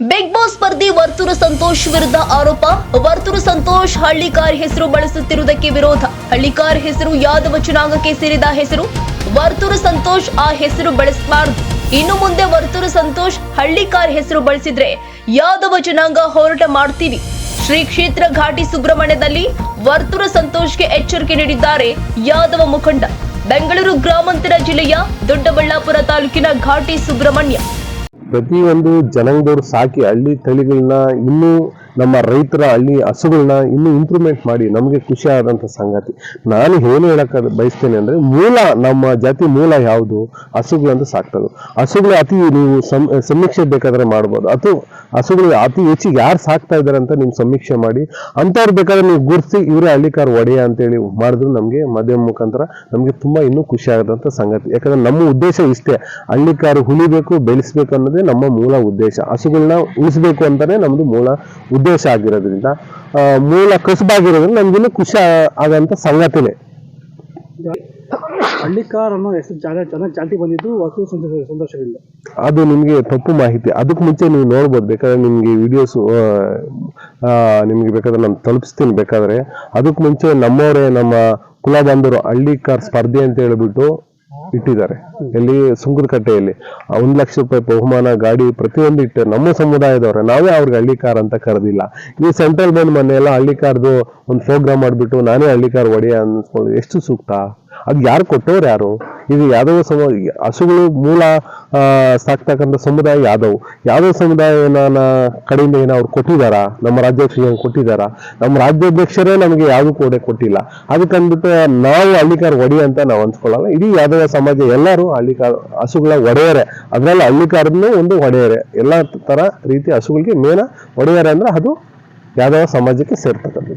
Big boss ಸ್ಪರ್ಧಿ ವರ್ತೂರು ಸಂತೋಷ್ ವಿರುದ್ಧ ಆರೋಪ. ವರ್ತೂರು ಸಂತೋಷ್ ಹಳ್ಳಿಕಾರ್ ಹೆಸರು ಬಳಸುತ್ತಿರುವುದಕ್ಕೆ ವಿರೋಧ. ಹಳ್ಳಿಕಾರ್ ಹೆಸರು ಯಾದವ ಜನಾಂಗಕ್ಕೆ ಸೇರಿದ ಹೆಸರು. ವರ್ತೂರು ಸಂತೋಷ್ ಆ ಹೆಸರು ಬಳಸಬಾರದು. ಇನ್ನು ಮುಂದೆ ವರ್ತೂರು ಸಂತೋಷ್ ಹಳ್ಳಿಕಾರ್ ಹೆಸರು ಬಳಸಿದ್ರೆ ಯಾದವ ಜನಾಂಗ ಹೋರಾಟ ಮಾಡ್ತೀವಿ. ಶ್ರೀ ಕ್ಷೇತ್ರ ಘಾಟಿ ಸುಬ್ರಹ್ಮಣ್ಯದಲ್ಲಿ ವರ್ತೂರ ಸಂತೋಷ್ಗೆ ಎಚ್ಚರಿಕೆ ನೀಡಿದ್ದಾರೆ ಯಾದವ ಮುಖಂಡ. ಬೆಂಗಳೂರು ಗ್ರಾಮಾಂತರ ಜಿಲ್ಲೆಯ ದೊಡ್ಡಬಳ್ಳಾಪುರ ತಾಲೂಕಿನ ಘಾಟಿ ಸುಬ್ರಹ್ಮಣ್ಯ. ಪ್ರತಿಯೊಂದು ಜನಾಂಗದವ್ರು ಸಾಕಿ ಹಳ್ಳಿ ತಳಿಗಳನ್ನ ಇನ್ನೂ ನಮ್ಮ ರೈತರ ಹಳ್ಳಿ ಹಸುಗಳನ್ನ ಇನ್ನೂ ಇಂಪ್ರೂವ್ಮೆಂಟ್ ಮಾಡಿ ನಮಗೆ ಖುಷಿ ಆದಂಥ ಸಂಗತಿ. ನಾನು ಏನು ಹೇಳಕ್ಕ ಬಯಸ್ತೇನೆ ಅಂದರೆ ಮೂಲ ನಮ್ಮ ಜಾತಿ ಮೂಲ ಯಾವುದು? ಹಸುಗಳಂತ ಸಾಕ್ತದೆ. ಹಸುಗಳು ಅತಿ ನೀವು ಸಮೀಕ್ಷೆ ಬೇಕಾದ್ರೆ ಮಾಡ್ಬೋದು. ಅಥವಾ ಹಸುಗಳು ಅತಿ ಹೆಚ್ಚಿಗೆ ಯಾರು ಸಾಕ್ತಾ ಇದ್ದಾರೆ ಅಂತ ನೀವು ಸಮೀಕ್ಷೆ ಮಾಡಿ, ಅಂಥವ್ರು ಬೇಕಾದ್ರೆ ನೀವು ಗುರುತಿಸಿ ಇವರೇ ಹಳ್ಳಿಕಾರ ಒಡೆಯ ಅಂತೇಳಿ ಮಾಡಿದ್ರು ನಮಗೆ ಮಾಧ್ಯಮ ಮುಖಾಂತರ ನಮಗೆ ತುಂಬ ಇನ್ನೂ ಖುಷಿ ಆದಂಥ ಸಂಗತಿ. ಯಾಕಂದ್ರೆ ನಮ್ಮ ಉದ್ದೇಶ ಇಷ್ಟೇ. ಹಳ್ಳಿಕಾರು ಉಳಿಬೇಕು ಬೆಳೆಸ್ಬೇಕು ಅನ್ನೋದೇ ನಮ್ಮ ಮೂಲ ಉದ್ದೇಶ. ಹಸುಗಳನ್ನ ಉಳಿಸ್ಬೇಕು ಅಂತಾನೆ ನಮ್ಮದು ಮೂಲ ಉದ್ದೇಶ. ಆಗಿರೋದ್ರಿಂದ ಮೂಲ ಕಸುಬಾಗಿರೋದ್ರಿಂದ ನಮ್ಗಿನ್ನೂ ಖುಷಿ ಆಗೋಂಥ ಸಂಗತಿನೇ. ಹಳ್ಳಿಕಾರ್ ಅನ್ನೋ ಹೆಸರು ಜಾಗ ಜಾತಿ ಬಂದಿದ್ದು ವಸು ಸಂತೋಷ ಸಂತೋಷದಿಂದ. ಅದು ನಿಮಗೆ ತಪ್ಪು ಮಾಹಿತಿ. ಅದಕ್ಕೆ ಮುಂಚೆ ನೀವು ನೋಡ್ಬೋದು ಬೇಕಾದ್ರೆ ನಿಮಗೆ ವಿಡಿಯೋಸ್ ನಿಮಗೆ ಬೇಕಾದ್ರೆ ನಾನು ತಲುಪಿಸ್ತೀನಿ. ಬೇಕಾದ್ರೆ ಅದಕ್ಕೆ ಮುಂಚೆ ನಮ್ಮವರೇ ನಮ್ಮ ಕುಲ ಬಂದರು ಹಳ್ಳಿಕಾರ್ ಸ್ಪರ್ಧೆ ಅಂತ ಹೇಳ್ಬಿಟ್ಟು ಇಟ್ಟಿದ್ದಾರೆ. ಎಲ್ಲಿ ಸುಂಕದಕಟ್ಟೆಯಲ್ಲಿ ಕಟ್ಟೆಯಲ್ಲಿ ಒಂದು ಲಕ್ಷ ರೂಪಾಯಿ ಬಹುಮಾನ ಗಾಡಿ ಪ್ರತಿಯೊಂದು ಇಟ್ಟು ನಮ್ಮ ಸಮುದಾಯದವ್ರೆ, ನಾವೇ ಅವ್ರಿಗೆ ಹಳ್ಳಿಕಾರ್ ಅಂತ ಕರೆದಿಲ್ಲ. ಈ ಸೆಂಟ್ರಲ್ ಬಂದ್ ಮೊನ್ನೆ ಎಲ್ಲ ಹಳ್ಳಿಕಾರ್ದು ಒಂದು ಪ್ರೋಗ್ರಾಮ್ ಮಾಡಿಬಿಟ್ಟು ನಾನೇ ಹಳ್ಳಿಕಾರ್ ಒಡೆಯ ಅನ್ಸ್ಕೊಳ್ಳಿ ಎಷ್ಟು ಸೂಕ್ತ? ಅದು ಯಾರು ಕೊಟ್ಟವ್ರು ಯಾರು? ಇದು ಯಾದವ ಸಮ, ಹಸುಗಳು ಮೂಲ ಸಾಕ್ತಕ್ಕಂಥ ಸಮುದಾಯ ಯಾದವ್ ಯಾದವ ಸಮುದಾಯನ ಕಡೆಯಿಂದ ಏನೋ ಅವ್ರು ಕೊಟ್ಟಿದ್ದಾರಾ? ನಮ್ಮ ರಾಜ್ಯಾಧ್ಯಕ್ಷರಿಗೆ ಕೊಟ್ಟಿದ್ದಾರಾ? ನಮ್ಮ ರಾಜ್ಯಾಧ್ಯಕ್ಷರೇ ನಮಗೆ ಯಾವುದು ಕೂಡ ಕೊಟ್ಟಿಲ್ಲ. ಅದಕ್ಕಂದ್ಬಿಟ್ಟು ನಾವು ಹಳ್ಳಿಕಾರ ಒಡಿ ಅಂತ ನಾವು ಅನ್ಸ್ಕೊಳ್ಳಲ್ಲ ಇಡೀ ಯಾದವ ಸಮಾಜ ಎಲ್ಲರೂ ಹಳ್ಳಿಕಾರ, ಹಸುಗಳ ಒಡೆಯರೆ. ಅದ್ರಲ್ಲಿ ಹಳ್ಳಿಕಾರನು ಒಂದು ಒಡೆಯರೆ. ಎಲ್ಲ ತರ ರೀತಿ ಹಸುಗಳಿಗೆ ಮೇನ ಒಡೆಯರೆ ಅಂದ್ರೆ ಅದು ಯಾದವ ಸಮಾಜಕ್ಕೆ ಸೇರ್ತದೆ